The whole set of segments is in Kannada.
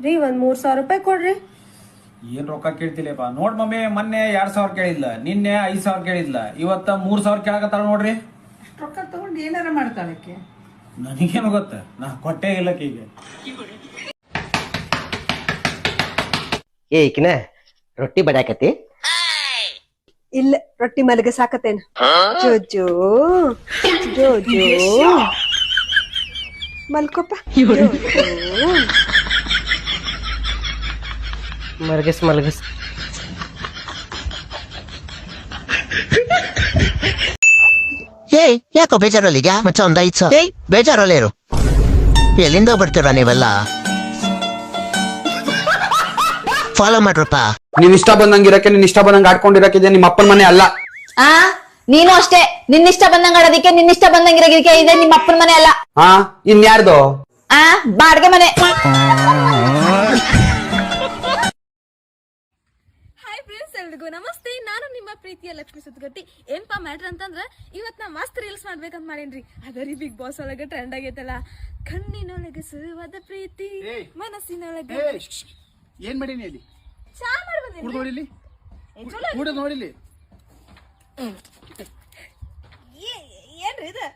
ರೀ ಒಂದ್ ಮೂರ್ ಸಾವಿರ ರೂಪಾಯಿ ಕೊಡ್ರಿ. ಏನ್ ರೊಕ್ಕ ಕೇಳ್ತಿಲ್ಲಪ್ಪ. ನೋಡ್ ಮಮ್ಮಿ ಮೊನ್ನೆ ಎರಡ್ ಸಾವಿರ ಕೇಳಿದ್ಲ ನಿನ್ನೆ ಐದ್ ಸಾವಿರ ಕೇಳಿದ್ಲ ಇವತ್ತ ಮೂರ್ ಸಾವಿರ ಕೇಳಕತ್ತಾಳ ನೋಡ್ರಿ. ಅಷ್ಟು ರೊಕ್ಕ ತಗೊಂಡು ಏನಾರ ಮಾಡ್ತಾಳಕ್ಕೆ ನನಗೇನು ಗೊತ್ತ ನಾ ಕೊಟ್ಟೆ ಇಲ್ಲ ಈಗ ಏ ಈಕಿನ ರೊಟ್ಟಿ ಬಡ್ಯಾಕತಿ ಇಲ್ಲ ರೊಟ್ಟಿ ಮಲಗ ಸಾಕತ್ತೇನ. ಜೋಜೋ ಜೋಜೋ. ಮಲ್ಕೊಪ್ಪ. ಜೋಜೋ. ಮಲಗಸ್ ಮಲಗಸ್ ಏಯ್ ಯಾಕೋ ಬೇಜಾರಲ್ಲಿದ್ಯಾ ಮಚ್ಚ ಒಂದ್ ಐದ್ ಸಾವಿರ ಏಯ್ ಬೇಜಾರಲ್ಲೇ ಇರು ಎಲ್ಲಿಂದ ಬರ್ತೀರಾ ನೀವೆಲ್ಲ ಫಾಲೋ ಮಾಡ್ರಪ್ಪ ನೀನ್ ಇಷ್ಟ ಬಂದಂಗಿರಕ್ಕೆ ನೀನ್ ಇಷ್ಟ ಬಂದಂಗ ಆಡ್ಕೊಂಡಿರಕ್ಕೆ ನಿಮ್ಮ ಅಪ್ಪನ ಮನೆ ಅಲ್ಲ ಆ ನೀನು ಅಷ್ಟೇ ನಿನ್ನಿಷ್ಟ ಬಂದಂಗ ಆಡೋದಿಕ್ಕೆ ನಿನ್ನಿಷ್ಟ ಬಂದಂಗಿರೋದಕ್ಕೆ ಇದೆ ನಿಮ್ಮ ಅಪ್ಪನ ಮನೆ ಅಲ್ಲ ಹಾ ಇನ್ಯಾರ್ದು ಆ ಬಾಡ್ಗೆ ಮನೆ ಎಲ್ರಿಗೂ ನಮಸ್ತೆ. ನಾನು ನಿಮ್ಮ ಪ್ರೀತಿಯ ಲಕ್ಷ್ಮಿ ಸುತ್ತಗಟ್ಟಿ ಏನ್ಪಾ ಮ್ಯಾಟ್ರ್ ಅಂತಂದ್ರೆ ಇವತ್ ನಾ ಮಸ್ತ್ ರೀಲ್ಸ್ ಮಾಡ್ಬೇಕಂತ ಮಾಡೇನ್ರಿ. ಅದರಿ ಬಿಗ್ ಬಾಸ್ ಒಳಗೆ ಟ್ರೆಂಡ್ ಆಗೈತಲ್ಲ. ಕಣ್ಣಿನೊಳಗೆ ಸುವಾದ ಪ್ರೀತಿ ಮನಸ್ಸಿನೊಳಗೆ ಏನ್ ಮಾಡೀನಿ ಅಲ್ಲಿ? ಚಾ ಮಾಡ್ಬಂದಿನಿ ಕುಡ್ದು ನೋಡಿಲಿ ಏನ್ರಿ ಇದು?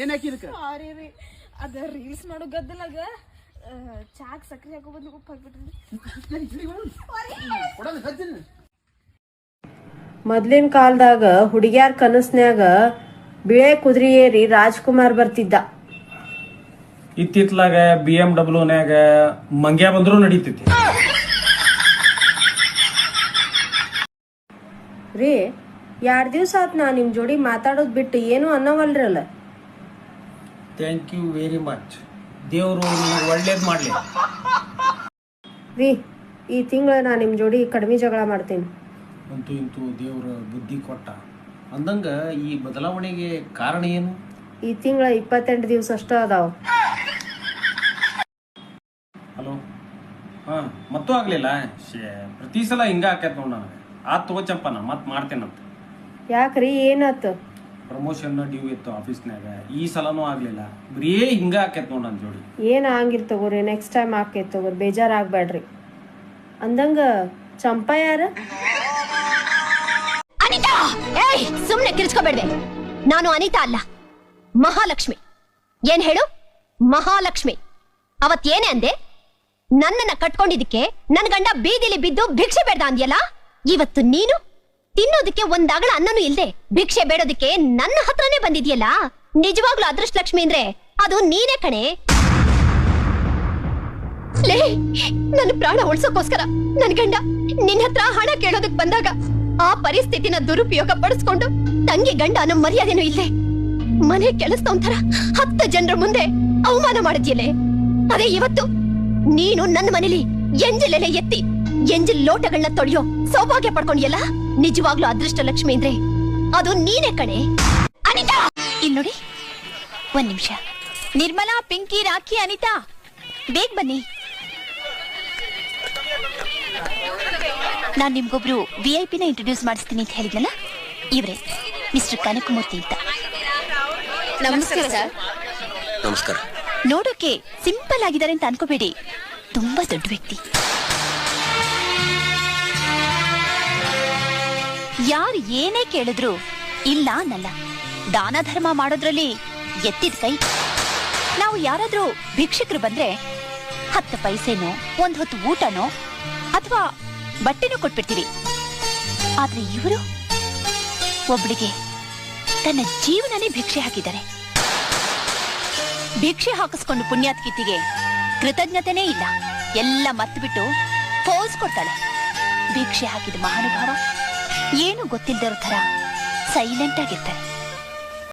ಏನ್ ಹಾಕಿ ಇದಕ್ಕ? ಸಾರಿ ರೀ. ಅದ ರೀಲ್ಸ್ ಮಾಡೋ ಗದ್ದಲಾಗ ಚಾಕ್ ಸಕ್ಕರೆ ಹಾಕೋ ಬಂದು ಉಪ್ಪು ಹಾಕ್ಬಿಟ್ರಿ. ಕೊಡೋದು ಮೊದ್ಲಿನ ಕಾಲದಾಗ ಹುಡುಗ್ಯಾರ ಕನಸ್ನ್ಯಾಗ ಬಿಳೆ ಕುದುರೆ ಏರಿ ರಾಜ್ಕುಮಾರ್ ಬರ್ತಿದ್ದ. ಇತ್ತಿತ್ಲಾಗ ಬಿ ಎಂ ಡಬ್ಲ್ಯೂನ್ಯಾಗ ಮಂಗ್ಯ ಬಂದ್ರು ನಡೀತೈತಿ ರೀ ಎರಡ್ ದಿವ್ಸ ಆತ್ ನಾ ನಿಮ್ ಜೋಡಿ ಮಾತಾಡೋದ್ ಬಿಟ್ಟು ಏನು ಅನ್ನವಲ್ರಲ್ಲ. ಥ್ಯಾಂಕ್ ಯು ವೆರಿ ಮಚ್ ದೇವರು ನಿನಗೆ ಒಳ್ಳೇದ್ ಮಾಡ್ಲಿ. ರೀ ಈ ತಿಂಗಳ ನಾ ನಿಮ್ ಜೋಡಿ ಕಡಿಮೆ ಜಗಳ ಮಾಡ್ತೀನಿ. ಅಂತೂ ಇಂತೂ ದೇವರ ಬುದ್ಧಿ ಕೊಟ್ಟ. ಅಂದಂಗ ಈ ಬದಲಾವಣೆಗೆ ಕಾರಣ ಏನು? ಈ ತಿಂಗಳ ಇಪ್ಪತ್ತೆಂಟು ದಿವಸ ಅಷ್ಟ ಅದಾವ. ಹಲೋ? ಹಾ ಮತ್ತೂ ಆಗ್ಲಿಲ್ಲ. ಪ್ರತಿ ಸಲ ಹಿಂಗ ಆಕೈತ್ ನೋಡ್ ನನಗೆ. ಆತ್ ನಾ ಚಂಪನ ಮತ್ ಮಾಡ್ತೇನಂತ. ಯಾಕ್ರಿ ಏನಾತು? ಪ್ರಮೋಷನ್ ಡ್ಯೂ ಇತ್ತು ಆಫೀಸ್ನಾಗ ಈ ಸಲನೂ ಆಗ್ಲಿಲ್ಲ. ಬರೀ ಹಿಂಗ ಆಕೈತ್ ನೋಡ್ ನನ್ ಜೋಡಿ. ಏನು ಹಂಗಿಲ್ಲ ತಗೋರಿ ನೆಕ್ಸ್ಟ್ ಟೈಮ್ ಆಕೈತ್ ತಗೋರಿ ಬೇಜಾರಾಗ್ಬೇಡ್ರಿ ಅಂದಂಗ ಚಂಪಾ ಯಾರ? ಏಯ್, ಸುಮ್ನೆ ಕಿರ್ಚ್ಕೋಬೇಡ್ವೆ. ನಾನು ಅನಿತಾ ಅಲ್ಲ. ಮಹಾಲಕ್ಷ್ಮಿ. ಏನ್ ಹೇಳು? ಮಹಾಲಕ್ಷ್ಮಿ. ಅವತ್ ಏನೇ ಅಂದೆ? ನನ್ನನ್ನ ಕಟ್ಕೊಂಡಿದ್ದಕ್ಕೆ ನನ್ ಗಂಡ ಬೀದಿಲಿ ಬಿದ್ದು ಭಿಕ್ಷೆ ಬೇಡ್ದ ಅಂದ್ಯಲ್ಲ? ಇವತ್ತು ನೀನು? ತಿನ್ನೋದಕ್ಕೆ ಒಂದಾಗಳ ಅನ್ನನೂ ಇಲ್ದೆ ಭಿಕ್ಷೆ ಬೇಡೋದಕ್ಕೆ ನನ್ನ ಹತ್ರನೇ ಬಂದಿದ್ಯಲ್ಲ? ನಿಜವಾಗ್ಲೂ ಅದೃಷ್ಟ ಲಕ್ಷ್ಮಿ ಅಂದ್ರೆ ಅದು ನೀನೇ ಕಣೆ. ಲೇ, ನನ್ನ ಪ್ರಾಣ ಉಳ್ಸೋಕೋಸ್ಕರ ನನ್ ಗಂಡ ನಿನ್ನ ಹತ್ರ ಹಣ ಕೇಳೋದಕ್ ಬಂದಾಗ ಆ ಪರಿಸ್ಥಿತಿನ ದುರುಪಯೋಗ ಪಡಿಸ್ಕೊಂಡು ತಂಗಿ ಗಂಡ ಅನ್ನೋ ಮರ್ಯಾದೆನೂ ಇಲ್ಲೇ. ಮನೆ ಕೆಲಸದವಂತರ ಹತ್ತು ಜನರ ಮುಂದೆ ಅವಮಾನ ಮಾಡಿದ್ಯಲೆ ಅದೇ ಇವತ್ತು ನೀನು ನನ್ನ ಮನೇಲಿ ಎಂಜಲೆಲೆ ಎತ್ತಿ ಎಂಜಿಲ್ ಲೋಟಗಳನ್ನ ತೊಳೆಯೋ ಸೌಭಾಗ್ಯ ಪಡ್ಕೊಂಡಿಯಲ್ಲ? ನಿಜವಾಗ್ಲೂ ಅದೃಷ್ಟ ಲಕ್ಷ್ಮಿ ಅಂದ್ರೆ ಅದು ನೀನೇ ಕಣೆ. ಅನಿತಾ! ಇಲ್ಲಿ ನೋಡಿ. ಒಂದ್ ನಿಮಿಷ. ನಿರ್ಮಲಾ, ಪಿಂಕಿ, ರಾಖಿ, ಅನಿತಾ. ಬೇಗ ಬನ್ನಿ. ನಾನ್ ನಿಮ್ಗೊಬ್ರು ವಿ ಐ ಪಿನ ಇಂಟ್ರೊಡ್ಯೂಸ್ ಮಾಡಿಸ್ತೀನಿ ಅಂತ ಹೇಳಿದ್ನಲ್ಲ? ಇವರೇ ಮಿಸ್ಟರ್ ಕನಕಮೂರ್ತಿ ಅಂತ. ನಮಸ್ಕಾರ ಸರ್. ನಮಸ್ಕಾರ. ನೋಡೋಕೆ ಸಿಂಪಲ್ ಆಗಿದ್ದಾರೆ ಅಂತ ಅನ್ಕೋಬೇಡಿ. ತುಂಬಾ ದೊಡ್ಡ ವ್ಯಕ್ತಿ. ಯಾರು ಏನೇ ಕೇಳಿದ್ರು ಇಲ್ಲ ಅನ್ನಲ್ಲ. ದಾನ ಧರ್ಮ ಮಾಡೋದ್ರಲ್ಲಿ ಎತ್ತಿದ ಕೈ. ನಾವು ಯಾರಾದ್ರೂ ಭಿಕ್ಷಕರು ಬಂದ್ರೆ ಹತ್ತು ಪೈಸೆನೋ ಒಂದ್ ಹೊತ್ತು ಊಟನೋ ಅಥವಾ ಬಟ್ಟೆನೂ ಕೊಟ್ಬಿಡ್ತೀವಿ. ಆದ್ರೆ ಇವರು ಒಬ್ಳಿಗೆ ತನ್ನ ಜೀವನನೇ ಭಿಕ್ಷೆ ಹಾಕಿದ್ದಾರೆ. ಭಿಕ್ಷೆ ಹಾಕಿಸ್ಕೊಂಡು ಪುಣ್ಯಾತ್ಕೀತಿಗೆ ಕೃತಜ್ಞತೆನೇ ಇಲ್ಲ. ಎಲ್ಲ ಮರ್ತ್ಬಿಟ್ಟು ಪೋಸ್ ಕೊಡ್ತಾಳೆ. ಭಿಕ್ಷೆ ಹಾಕಿದ ಮಹಾನುಭಾವ ಏನು ಗೊತ್ತಿಲ್ಲದಿರೋ ಥರ ಸೈಲೆಂಟ್ ಆಗಿರ್ತಾರೆ.